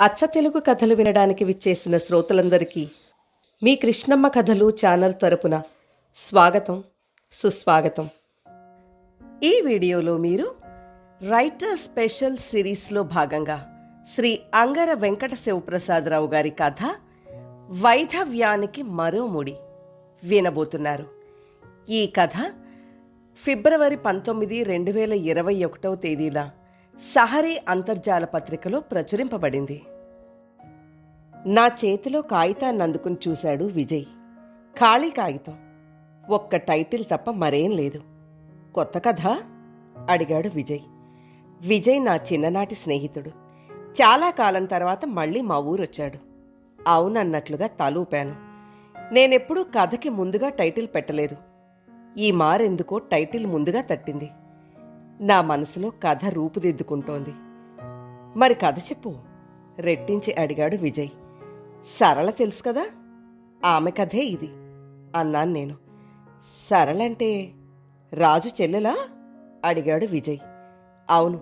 అచ్చ తెలుగు కథలు వినడానికి విచ్చేసిన శ్రోతలందరికీ మీ కృష్ణమ్మ కథలు ఛానల్ తరపున స్వాగతం సుస్వాగతం. ఈ వీడియోలో మీరు రైటర్ స్పెషల్ సిరీస్లో భాగంగా శ్రీ అంగర వెంకట శివప్రసాదరావు గారి కథ వైధవ్యానికి మరో ముడి వినబోతున్నారు. ఈ కథ ఫిబ్రవరి పంతొమ్మిది రెండు వేల ఇరవై ఒకటవ తేదీన సహరీ అంతర్జాల పత్రికలో ప్రచురింపబడింది. నా చేతిలో కాగితాన్ని అందుకుని చూశాడు విజయ్. ఖాళీ కాగితం. ఒక్క టైటిల్ తప్ప మరేం లేదు. కొత్త కథ? అడిగాడు విజయ్. విజయ్ నా చిన్ననాటి స్నేహితుడు. చాలా కాలం తర్వాత మళ్ళీ మా ఊరొచ్చాడు. అవునన్నట్లుగా తలూపాను. నేనెప్పుడూ కథకి ముందుగా టైటిల్ పెట్టలేదు. ఈ మారెందుకో టైటిల్ ముందుగా తట్టింది. నా మనసులో కథ రూపుదిద్దుకుంటోంది. మరి కథ చెప్పు. రెట్టించి అడిగాడు విజయ్. సరళ తెలుసు కదా? ఆమె కథే ఇది అన్నాను నేను. సరళంటే రాజు చెల్లెలా? అడిగాడు విజయ్. అవును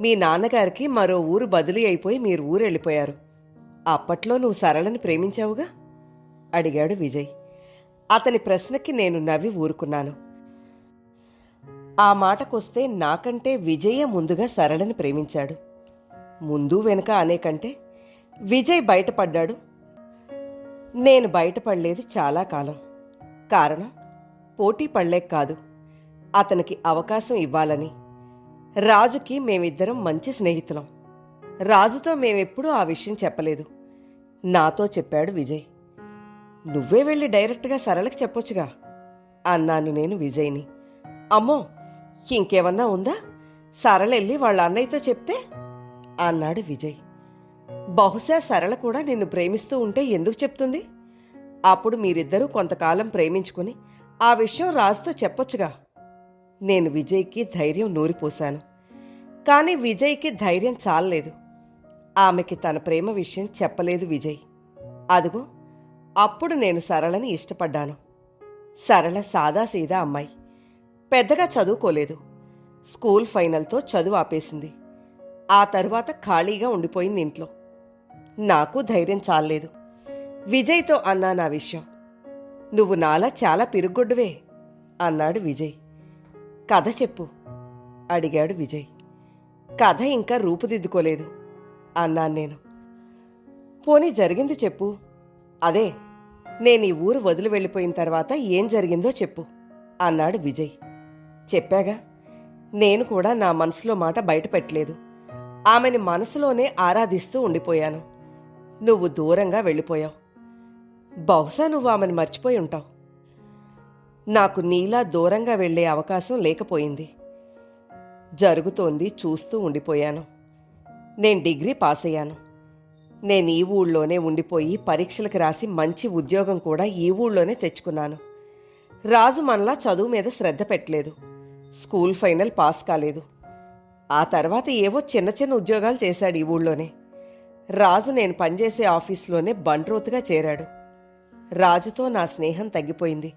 మీ నాన్నగారికి మరో ఊరు బదిలీ అయిపోయి మీరు ఊరు వెళ్ళిపోయారు అప్పట్లో నువ్వు సరళని ప్రేమించావుగా? అడిగాడు విజయ్. అతని ప్రశ్నకి నేను నవ్వి ఊరుకున్నాను. ఆ మాటకొస్తే నాకంటే విజయే ముందుగా సరళని ప్రేమించాడు. ముందు వెనుక అనేకంటే విజయ్ బయటపడ్డాడు. నేను బయటపడలేదు చాలా కాలం. కారణం పోటీ పడలేక కాదు. అతనికి అవకాశం ఇవ్వాలని. రాజుకి మేమిద్దరం మంచి స్నేహితులం. రాజుతో మేమెప్పుడూ ఆ విషయం చెప్పలేదు. నాతో చెప్పాడు విజయ్. నువ్వే వెళ్ళి డైరెక్ట్గా సరళకి చెప్పొచ్చుగా అన్నాను నేను విజయ్ని. అమ్మో ఇంకేమన్నా ఉందా? సరళ వెళ్ళి వాళ్ళ అన్నయ్యతో చెప్తే? అన్నాడు విజయ్. బహుశా సరళ కూడా నిన్ను ప్రేమిస్తూ ఉంటే ఎందుకు చెప్తుంది? అప్పుడు మీరిద్దరూ కొంతకాలం ప్రేమించుకుని ఆ విషయం రాజుతో చెప్పొచ్చుగా. నేను విజయ్కి ధైర్యం నూరిపోశాను. కానీ విజయ్కి ధైర్యం చాలలేదు. ఆమెకి తన ప్రేమ విషయం చెప్పలేదు విజయ్. అదుగో అప్పుడు నేను సరళని ఇష్టపడ్డాను. సరళ సాదాసీదా అమ్మాయి. పెద్దగా చదువుకోలేదు. స్కూల్ ఫైనల్తో చదువు ఆపేసింది. ఆ తర్వాత ఖాళీగా ఉండిపోయింది ఇంట్లో. నాకు ధైర్యం చాలలేదు. విజయ్తో అన్నా నా విషయం. నువ్వు నాలా చాలా పిరుగ్గొడ్డువే అన్నాడు విజయ్. కథ చెప్పు అడిగాడు విజయ్. కథ ఇంకా రూపుదిద్దుకోలేదు అన్నాను నేను. పోనీ జరిగింది చెప్పు. అదే నేను ఈ ఊరు వదిలి వెళ్ళిపోయిన తర్వాత ఏం జరిగిందో చెప్పు అన్నాడు విజయ్. చెప్పాగా నేను కూడా నా మనసులో మాట బయట పెట్టలేదు ఆమెని మనసులోనే ఆరాధిస్తూ ఉండిపోయాను. నువ్వు దూరంగా వెళ్ళిపోయావు. బహుశా నువ్వు ఆమెను మర్చిపోయి ఉంటావు. నాకు నీలా దూరంగా వెళ్ళే అవకాశం లేకపోయింది. జరుగుతోంది చూస్తూ ఉండిపోయాను. నేను డిగ్రీ పాస్ అయ్యాను నేను ఈ ఊళ్ళోనే ఉండిపోయి పరీక్షలకు రాసి మంచి ఉద్యోగం కూడా ఈ ఊళ్ళోనే తెచ్చుకున్నాను. రాజు మనలా చదువు మీద శ్రద్ధ పెట్టలేదు. స్కూల్ ఫైనల్ పాస్ కాలేదు. ఆ తర్వాత ఏవో చిన్న చిన్న ఉద్యోగాలు చేశాడు ఈ ఊళ్ళోనే. రాజు నేను పనిచేసే ఆఫీస్లోనే బండ్రోతుగా చేరాడు. రాజుతో నా స్నేహం తగ్గిపోయింది.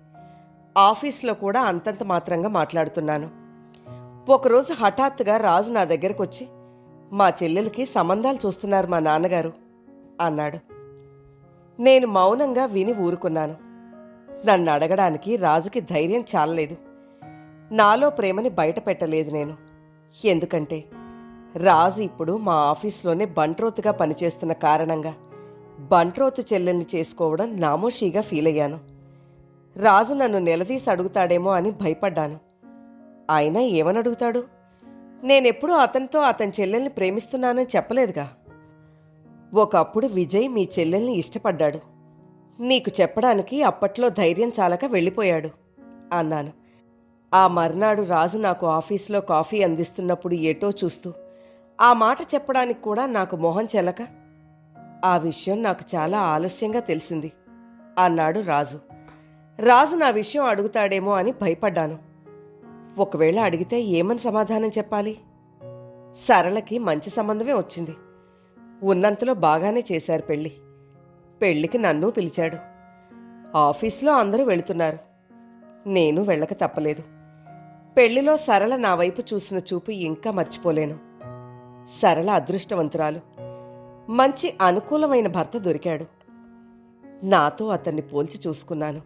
ఆఫీస్లో కూడా అంతంత మాత్రంగా మాట్లాడుతున్నాను. ఒకరోజు హఠాత్తుగా రాజు నా దగ్గరకు వచ్చి మా చెల్లెలకి సంబంధాలు చూస్తున్నారు మా నాన్నగారు అన్నాడు. నేను మౌనంగా విని ఊరుకున్నాను. నన్ను అడగడానికి రాజుకి ధైర్యం చాలలేదు. నాలో ప్రేమని బయట పెట్టలేదు నేను. ఎందుకంటే రాజు ఇప్పుడు మా ఆఫీస్లోనే బంట్రోతుగా పనిచేస్తున్న కారణంగా బంట్రోతు చెల్లెల్ని చేసుకోవడం నామోషీగా ఫీల్ అయ్యాను రాజు నన్ను నిలదీసి అడుగుతాడేమో అని భయపడ్డాను. అయినా ఏమని అడుగుతాడు నేనెప్పుడూ అతనితో అతని చెల్లెల్ని ప్రేమిస్తున్నానని చెప్పలేదుగా. ఒకప్పుడు విజయ్ మీ చెల్లెల్ని ఇష్టపడ్డాడు. నీకు చెప్పడానికి అప్పట్లో ధైర్యం చాలక వెళ్ళిపోయాడు అన్నాను. ఆ మర్నాడు రాజు నాకు ఆఫీస్లో కాఫీ అందిస్తున్నప్పుడు ఏటో చూస్తూ ఆ మాట చెప్పడానికి కూడా నాకు మొహం చెలక? ఆ విషయం నాకు చాలా ఆలస్యంగా తెలిసింది అన్నాడు రాజు. రాజు నా విషయం అడుగుతాడేమో అని భయపడ్డాను. ఒకవేళ అడిగితే ఏమని సమాధానం చెప్పాలి? సరళకి మంచి సంబంధమే వచ్చింది. ఉన్నంతలో బాగానే చేశారు పెళ్ళి. పెళ్ళికి నన్ను పిలిచాడు. ఆఫీస్లో అందరూ వెళుతున్నారు. నేను వెళ్ళక తప్పలేదు. పెళ్ళిలో సరళ నా వైపు చూసిన చూపు ఇంకా మర్చిపోలేను. సరళ అదృష్టవంతురాలు. మంచి అనుకూలమైన భర్త దొరికాడు. నాతో అతన్ని పోల్చి చూసుకున్నాను.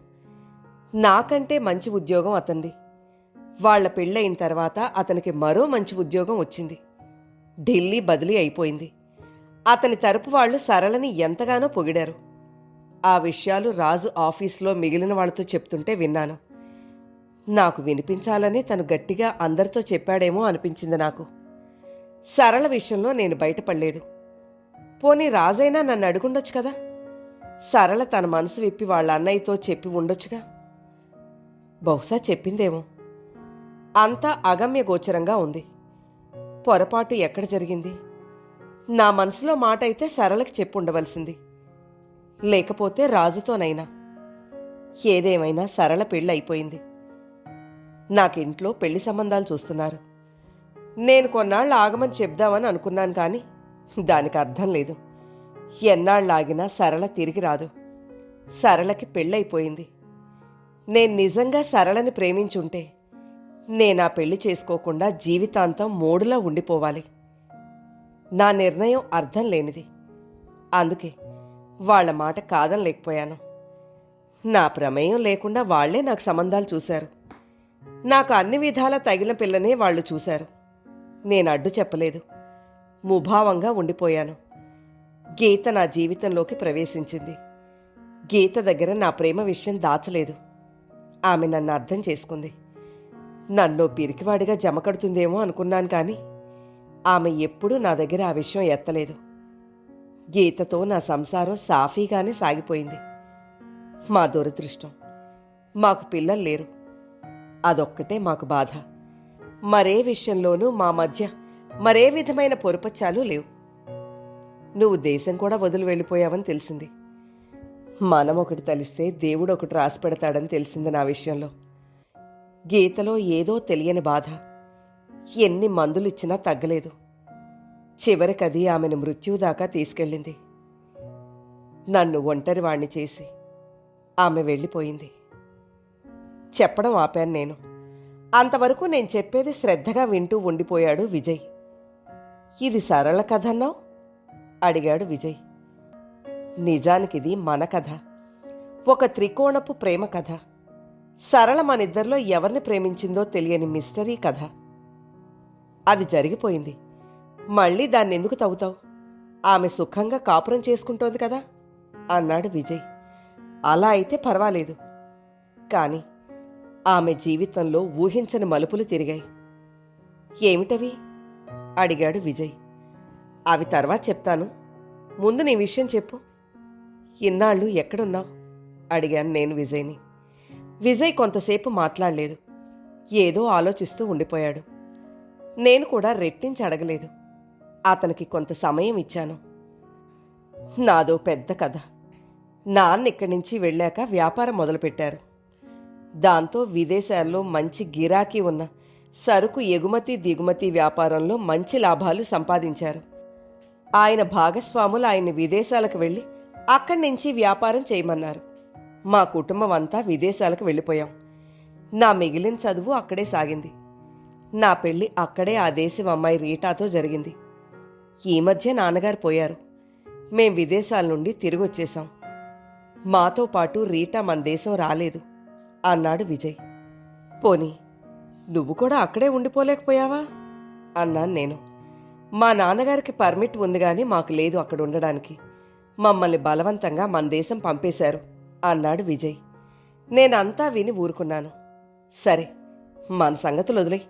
నాకంటే మంచి ఉద్యోగం అతంది వాళ్ళ పెళ్ళయిన తర్వాత అతనికి మరో మంచి ఉద్యోగం వచ్చింది. ఢిల్లీ బదిలీ అయిపోయింది. అతని తరపు వాళ్ళు సరళని ఎంతగానో పొగిడారు. ఆ విషయాలు రాజు ఆఫీస్లో మిగిలిన వాళ్ళతో చెప్తుంటే విన్నాను. నాకు వినిపించాలని తను గట్టిగా అందరితో చెప్పాడేమో అనిపించింది నాకు. సరళ విషయంలో నేను బయటపడలేదు. పోనీ రాజైనా నన్ను అడుగుండొచ్చు కదా? సరళ తన మనసు విప్పి వాళ్ళ అన్నయ్యతో చెప్పి ఉండొచ్చుగా? బహుశా చెప్పిందేమో. అంతా అగమ్య గోచరంగా ఉంది. పొరపాటు ఎక్కడ జరిగింది? నా మనసులో మాట అయితే సరళకి చెప్పుండవలసింది లేకపోతే రాజుతోనైనా. ఏదేమైనా సరళ పెళ్ళి అయిపోయింది నాకింట్లో పెళ్ళి సంబంధాలు చూస్తున్నారు. నేను కొన్నాళ్ళు ఆగమని చెప్దామని అనుకున్నాను కానీ దానికి అర్థం లేదు. ఎన్నాళ్ళు ఆగినా సరళ తిరిగి రాదు. సరళకి పెళ్ళైపోయింది. నేను నిజంగా సరళని ప్రేమించుంటే నేను ఆ పెళ్ళి చేసుకోకుండా జీవితాంతం మూడులా ఉండిపోవాలి. నా నిర్ణయం అర్థం లేనిది. అందుకే వాళ్ళ మాట కాదని లేకపోయాను నా ప్రమేయం లేకుండా వాళ్ళే నాకు సంబంధాలు చూశారు. నాకు అన్ని విధాల తగిన పిల్లనే వాళ్ళు చూశారు. నేను అడ్డు చెప్పలేదు. ముభావంగా ఉండిపోయాను. గీత నా జీవితంలోకి ప్రవేశించింది. గీత దగ్గర నా ప్రేమ విషయం దాచలేదు. ఆమె నన్ను అర్థం చేసుకుంది. నన్ను పిరికివాడిగా జమకడుతుందేమో అనుకున్నాను కానీ ఆమె ఎప్పుడూ నా దగ్గర ఆ విషయం ఎత్తలేదు. గీతతో నా సంసారం సాఫీగానే సాగిపోయింది. మా దురదృష్టం. మాకు పిల్లలు లేరు. అదొక్కటే మాకు బాధ. మరే విషయంలోనూ మా మధ్య మరే విధమైన పొరపచ్చాలు లేవు. నువ్వు దేశం కూడా వదిలి వెళ్ళిపోయావని తెలిసింది. మనం ఒకటి తలిస్తే దేవుడు ఒకటి రాసి పెడతాడని తెలిసింది నా విషయంలో. గీతలో ఏదో తెలియని బాధ. ఎన్ని మందులిచ్చినా తగ్గలేదు. చివరికది ఆమెను మృత్యువు దాకా తీసుకెళ్ళింది. నన్ను ఒంటరివాణ్ణి చేసి ఆమె వెళ్ళిపోయింది. చెప్పడం ఆపాను నేను. అంతవరకు నేను చెప్పేది శ్రద్ధగా వింటూ ఉండిపోయాడు విజయ్. ఇది సరళ కథ అన్నావు అడిగాడు విజయ్. నిజానికిది మన కథ. ఒక త్రికోణపు ప్రేమ కథ. సరళ మనిద్దరిలో ఎవరిని ప్రేమించిందో తెలియని మిస్టరీ కథ. అది జరిగిపోయింది. మళ్ళీ దాన్ని ఎందుకు తవ్వుతావు? ఆమె సుఖంగా కాపురం చేసుకుంటోంది కదా? అన్నాడు విజయ్. అలా అయితే పర్వాలేదు. కానీ ఆమె జీవితంలో ఊహించని మలుపులు తిరిగాయి. ఏమిటవి? అడిగాడు విజయ్. అవి తర్వాత చెప్తాను. ముందు నీ విషయం చెప్పు. ఇన్నాళ్ళు ఎక్కడున్నావు? అడిగాను నేను విజయ్ని. విజయ్ కొంతసేపు మాట్లాడలేదు. ఏదో ఆలోచిస్తూ ఉండిపోయాడు. నేను కూడా రెట్టించి అడగలేదు. అతనికి కొంత సమయం ఇచ్చాను. నాదో పెద్ద కథ. నాన్న ఇక్కడి నుంచి వెళ్ళాక వ్యాపారం మొదలుపెట్టారు. దాంతో విదేశాల్లో మంచి గిరాకీ ఉన్న సరుకు ఎగుమతి దిగుమతి వ్యాపారంలో మంచి లాభాలు సంపాదించారు. ఆయన భాగస్వాములు ఆయన్ని విదేశాలకు వెళ్ళి అక్కడి నుంచి వ్యాపారం చేయమన్నారు. మా కుటుంబం అంతా విదేశాలకు వెళ్ళిపోయాం. నా మిగిలిన చదువు అక్కడే సాగింది. నా పెళ్ళి అక్కడే ఆ దేశం అమ్మాయి రీటాతో జరిగింది. ఈ మధ్య నాన్నగారు పోయారు. మేం విదేశాల నుండి తిరిగి మాతో పాటు రీటా మన దేశం రాలేదు. అన్నాడు విజయ్. పోనీ నువ్వు కూడా అక్కడే ఉండిపోలేకపోయావా? అన్నాను నేను. మా నాన్నగారికి పర్మిట్ ఉంది కానీ మాకు లేదు అక్కడ ఉండడానికి. మమ్మల్ని బలవంతంగా మన దేశం పంపేశారు అన్నాడు విజయ్. నేనంతా విని ఊరుకున్నాను. సరే మన సంగతులు వదిలేయ్.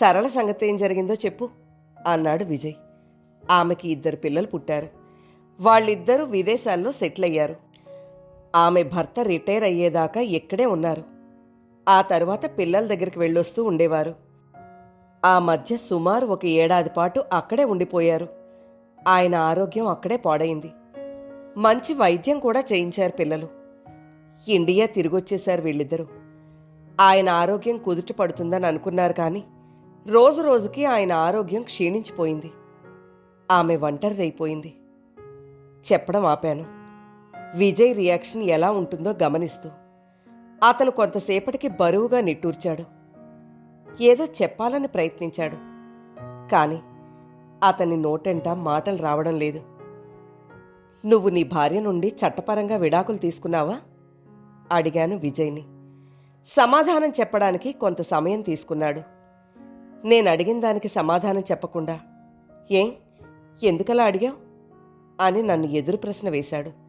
సరళ సంగతి ఏం జరిగిందో చెప్పు అన్నాడు విజయ్. ఆమెకి ఇద్దరు పిల్లలు పుట్టారు. వాళ్ళిద్దరూ విదేశాల్లో సెటిల్ అయ్యారు. ఆమె భర్త రిటైర్ అయ్యేదాకా ఇక్కడే ఉన్నారు. ఆ తర్వాత పిల్లల దగ్గరికి వెళ్ళొస్తూ ఉండేవారు. ఆ మధ్య సుమారు ఒక ఏడాది పాటు అక్కడే ఉండిపోయారు. ఆయన ఆరోగ్యం అక్కడే పాడైంది. మంచి వైద్యం కూడా చేయించారు పిల్లలు. ఇండియా తిరిగొచ్చేశారు వీళ్ళిద్దరూ. ఆయన ఆరోగ్యం కుదుట పడుతుందని అనుకున్నారు కానీ రోజు రోజుకి ఆయన ఆరోగ్యం క్షీణించిపోయింది. ఆమె ఒంటరిదైపోయింది. చెప్పడం ఆపాను. విజయ్ రియాక్షన్ ఎలా ఉంటుందో గమనిస్తూ అతను కొంతసేపటికి బరువుగా నిట్టూర్చాడు. ఏదో చెప్పాలని ప్రయత్నించాడు. కాని అతని నోటెంట మాటలు రావడం లేదు. నువ్వు నీ భార్య నుండి చట్టపరంగా విడాకులు తీసుకున్నావా? అడిగాను విజయ్ని. సమాధానం చెప్పడానికి కొంత సమయం తీసుకున్నాడు. నేను అడిగిన దానికి సమాధానం చెప్పకుండా. ఏం? ఎందుకలా అడిగావు? అని నన్ను ఎదురు ప్రశ్న వేశాడు.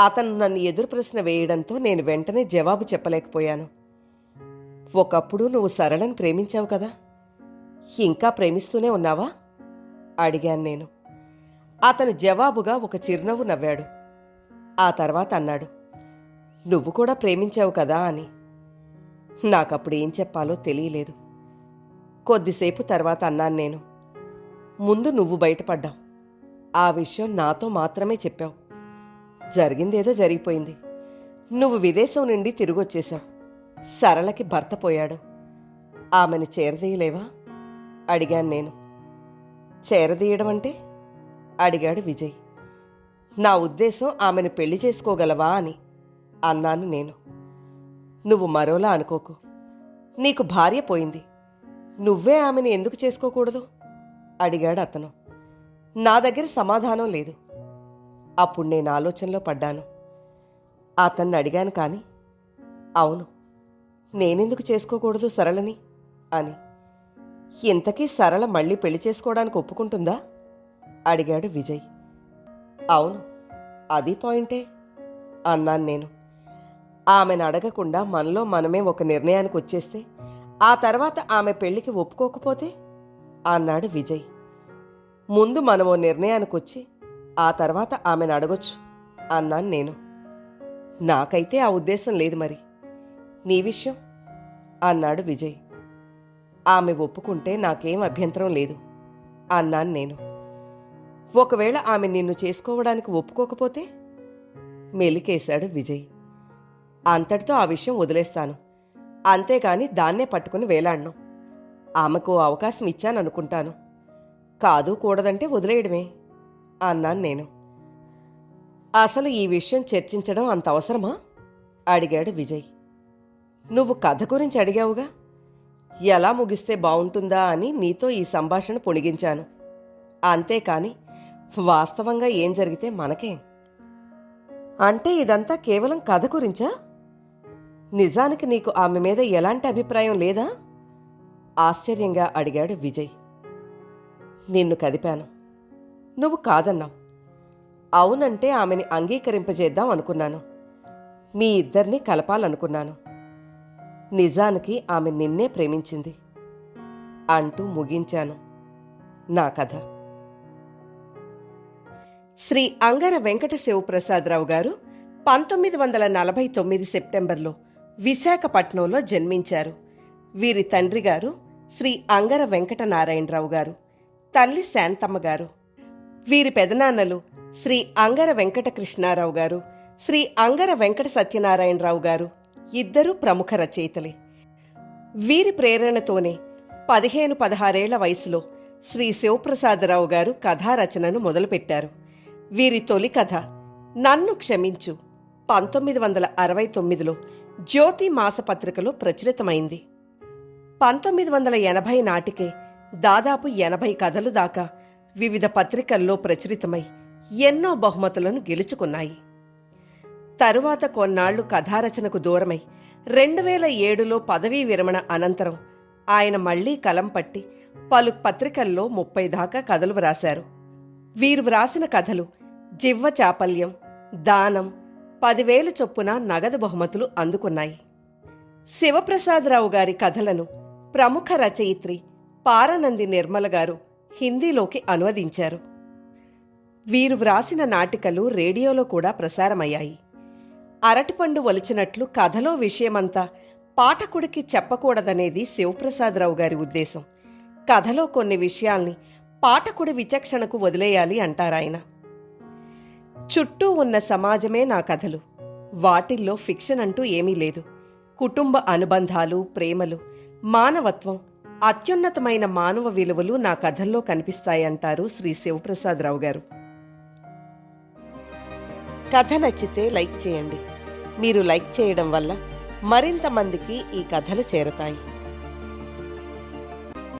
అతను నన్ను ఎదురు ప్రశ్న వేయడంతో నేను వెంటనే జవాబు చెప్పలేకపోయాను. ఒకప్పుడు నువ్వు సరళని ప్రేమించావు కదా. ఇంకా ప్రేమిస్తూనే ఉన్నావా? అడిగాను నేను. అతను జవాబుగా ఒక చిరునవ్వు నవ్వాడు. ఆ తర్వాత అన్నాడు నువ్వు కూడా ప్రేమించావు కదా అని. నాకప్పుడు ఏం చెప్పాలో తెలియలేదు. కొద్దిసేపు తర్వాత అన్నాను నేను ముందు నువ్వు బయటపడ్డావు. ఆ విషయం నాతో మాత్రమే చెప్పావు. జరిగిందేదో జరిగిపోయింది. నువ్వు విదేశం నుండి తిరిగొచ్చేశావు. సరళకి భర్త పోయాడు. ఆమెను చేరదీయలేవా? అడిగాను నేను. చేరదీయడం అంటే? అడిగాడు విజయ్. నా ఉద్దేశం ఆమెను పెళ్ళి చేసుకోగలవా అని అన్నాను నేను. నువ్వు మరోలా అనుకోకు. నీకు భార్య పోయింది. నువ్వే ఆమెను ఎందుకు చేసుకోకూడదు? అడిగాడు అతను. నా దగ్గర సమాధానం లేదు. అప్పుడు నేను ఆలోచనలో పడ్డాను. అతన్ని అడిగాను కానీ అవును నేనెందుకు చేసుకోకూడదు సరళని? అని. ఇంతకీ సరళ మళ్ళీ పెళ్ళి చేసుకోవడానికి ఒప్పుకుంటుందా? అడిగాడు విజయ్. అవును అది పాయింటే అన్నాను నేను. ఆమెను అడగకుండా మనలో మనమే ఒక నిర్ణయానికి వచ్చేస్తే ఆ తర్వాత ఆమె పెళ్ళికి ఒప్పుకోకపోతే? అన్నాడు విజయ్. ముందు మనం ఓ నిర్ణయానికి వచ్చి ఆ తర్వాత ఆమెను అడగొచ్చు. అన్నాను నేను. నాకైతే ఆ ఉద్దేశం లేదు మరి. నీ విషయం? అన్నాడు విజయ్. ఆమె ఒప్పుకుంటే నాకేం అభ్యంతరం లేదు. అన్నాను నేను. ఒకవేళ ఆమె నిన్ను చేసుకోవడానికి ఒప్పుకోకపోతే? మెలికేశాడు విజయ్. అంతటితో ఆ విషయం వదిలేస్తాను. అంతేగాని దాన్నే పట్టుకుని వేలాడను. ఆమెకు ఓ అవకాశం ఇచ్చాననుకుంటాను. కాదు కూడదంటే వదిలేయడమే. అన్నాను నేను. అసలు ఈ విషయం చర్చించడం అంత అవసరమా? అడిగాడు విజయ్. నువ్వు కథ గురించి అడిగావుగా? ఎలా ముగిస్తే బాగుంటుందా అని నీతో ఈ సంభాషణ పొడిగించాను అంతేకాని వాస్తవంగా ఏం జరిగితే మనకే? అంటే ఇదంతా కేవలం కథ గురించా? నిజానికి నీకు ఆమె మీద ఎలాంటి అభిప్రాయం లేదా? ఆశ్చర్యంగా అడిగాడు విజయ్. నిన్ను కదిపాను. నువ్వు కాదన్నావు. అవునంటే ఆమెని అంగీకరింపజేద్దాం అనుకున్నాను. మీ ఇద్దరిని కలపాలనుకున్నాను. నిజానికి ఆమె నిన్నే ప్రేమించింది అంటూ ముగించాను నా కథ. శ్రీ అంగర వెంకట శివప్రసాదరావు గారు పంతొమ్మిది వందల నలభై తొమ్మిది సెప్టెంబర్లో విశాఖపట్నంలో జన్మించారు. వీరి తండ్రి గారు శ్రీ అంగర వెంకట నారాయణరావు గారు. తల్లి శాంతమ్మ గారు. వీరి పెదనాన్నలు శ్రీ అంగర వెంకట కృష్ణారావు గారు శ్రీ అంగర వెంకట సత్యనారాయణరావు గారు ఇద్దరూ ప్రముఖ రచయితలే. వీరి ప్రేరణతోనే పదిహేను పదహారేళ్ళ వయసులో శ్రీ శివప్రసాదరావు గారు కథారచనను మొదలుపెట్టారు. వీరి తొలి కథ నన్ను క్షమించు పంతొమ్మిది వందల అరవై తొమ్మిదిలో జ్యోతి మాసపత్రికలో ప్రచురితమైంది. పంతొమ్మిది వందల ఎనభై నాటికే దాదాపు ఎనభై కథలు దాకా వివిధ పత్రికల్లో ప్రచురితమై ఎన్నో బహుమతులను గెలుచుకున్నాయి. తరువాత కొన్నాళ్ళు కథారచనకు దూరమై రెండు వేల ఏడులో పదవీ విరమణ అనంతరం ఆయన మళ్ళీ కలం పట్టి పలు పత్రికల్లో ముప్పై దాకా కథలు వ్రాశారు. వీరు వ్రాసిన కథలు జివ్వ చాపల్యం దానం పదివేలు చొప్పున నగదు బహుమతులు అందుకున్నాయి. శివప్రసాదరావు గారి కథలను ప్రముఖ రచయిత్రి పారనంది నిర్మల గారు హిందీలోకి అనువదించారు. వీరు వ్రాసిన నాటికలు రేడియోలో కూడా ప్రసారమయ్యాయి. అరటిపండు ఒలిచినట్లు కథలో విషయమంతా పాఠకుడికి చెప్పకూడదనేది శివప్రసాదరావు గారి ఉద్దేశం. కథలో కొన్ని విషయాల్ని పాఠకుడి విచక్షణకు వదిలేయాలి అంటారాయన. చుట్టూ ఉన్న సమాజమే నా కథలు. వాటిల్లో ఫిక్షన్ అంటూ ఏమీ లేదు. కుటుంబ అనుబంధాలు ప్రేమలు మానవత్వం అత్యున్నతమైన మానవ విలువలు నా కథల్లో కనిపిస్తాయంటారు శ్రీ శివప్రసాదరావు గారు. కథ నచ్చితే లైక్ చేయండి. మీరు లైక్ చేయడం వల్ల మరింత మందికి ఈ కథలు చేరతాయి.